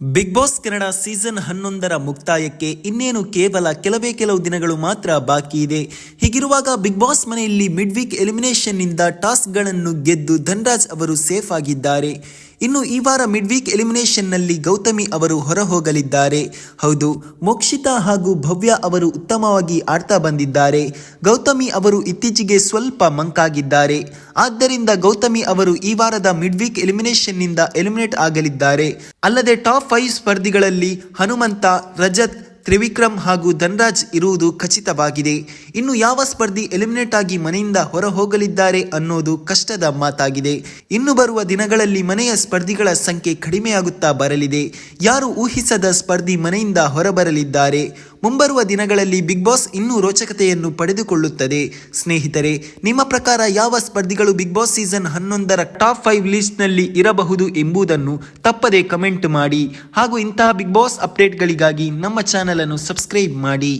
Big boss Kannada season ಹನ್ನೊಂದರ ಮುಕ್ತಾಯಕ್ಕೆ ಇನ್ನೇನು ಕೇವಲ ಕೆಲವೇ ಕೆಲವು ದಿನಗಳು ಮಾತ್ರ ಬಾಕಿ ಇದೆ. ಹೀಗಿರುವಾಗ ಬಿಗ್ ಬಾಸ್ ಮನೆಯಲ್ಲಿ ಮಿಡ್ ವೀಕ್ ಎಲಿಮಿನೇಷನ್ನಿಂದ ಟಾಸ್ಕ್ಗಳನ್ನು ಗೆದ್ದು ಧನ್ರಾಜ್ ಅವರು ಸೇಫ್ ಆಗಿದ್ದಾರೆ. ಇನ್ನು ಈ ವಾರ ಮಿಡ್ ವೀಕ್ ಎಲಿಮಿನೇಷನ್ನಲ್ಲಿ ಗೌತಮಿ ಅವರು ಹೊರ ಹೋಗಲಿದ್ದಾರೆ ಹೌದು, ಮೋಕ್ಷಿತಾ ಹಾಗೂ ಭವ್ಯ ಅವರು ಉತ್ತಮವಾಗಿ ಆಡ್ತಾ ಬಂದಿದ್ದಾರೆ. ಗೌತಮಿ ಅವರು ಇತ್ತೀಚೆಗೆ ಸ್ವಲ್ಪ ಮಂಕಾಗಿದ್ದಾರೆ. ಆದ್ದರಿಂದ ಗೌತಮಿ ಅವರು ಈ ವಾರದ ಮಿಡ್ ವೀಕ್ ಎಲಿಮಿನೇಷನ್ನಿಂದ ಎಲಿಮಿನೇಟ್ ಆಗಲಿದ್ದಾರೆ. ಅಲ್ಲದೆ ಟಾಪ್ ಫೈವ್ ಸ್ಪರ್ಧಿಗಳಲ್ಲಿ ಹನುಮಂತ, ರಜತ್ ತ್ರಿವಿಕ್ರಮ್ ಹಾಗೂ ಧನ್ರಾಜ್ ಇರುವುದು ಖಚಿತವಾಗಿದೆ. ಇನ್ನು ಯಾವ ಸ್ಪರ್ಧಿ ಎಲಿಮಿನೇಟ್ ಆಗಿ ಮನೆಯಿಂದ ಹೊರ ಹೋಗಲಿದ್ದಾರೆ ಅನ್ನೋದು ಕಷ್ಟದ ಮಾತಾಗಿದೆ. ಇನ್ನು ಬರುವ ದಿನಗಳಲ್ಲಿ ಮನೆಯ ಸ್ಪರ್ಧಿಗಳ ಸಂಖ್ಯೆ ಕಡಿಮೆಯಾಗುತ್ತಾ ಬರಲಿದೆ. ಯಾರು ಊಹಿಸದ ಸ್ಪರ್ಧಿ ಮನೆಯಿಂದ ಹೊರಬರಲಿದ್ದಾರೆ? ಮುಂಬರುವ ದಿನಗಳಲ್ಲಿ ಬಿಗ್ ಬಾಸ್ ಇನ್ನೂ ರೋಚಕತೆಯನ್ನು ಪಡೆದುಕೊಳ್ಳುತ್ತದೆ. ಸ್ನೇಹಿತರೆ, ನಿಮ್ಮ ಪ್ರಕಾರ ಯಾವ ಸ್ಪರ್ಧಿಗಳು ಬಿಗ್ ಬಾಸ್ ಸೀಸನ್ ಹನ್ನೊಂದರ ಟಾಪ್ ಫೈವ್ ಲಿಸ್ಟ್ನಲ್ಲಿ ಇರಬಹುದು ಎಂಬುದನ್ನು ತಪ್ಪದೆ ಕಮೆಂಟ್ ಮಾಡಿ ಹಾಗೂ ಇಂತಹ ಬಿಗ್ ಬಾಸ್ ಅಪ್ಡೇಟ್ಗಳಿಗಾಗಿ ನಮ್ಮ ಚಾನಲನ್ನು ಸಬ್ಸ್ಕ್ರೈಬ್ ಮಾಡಿ.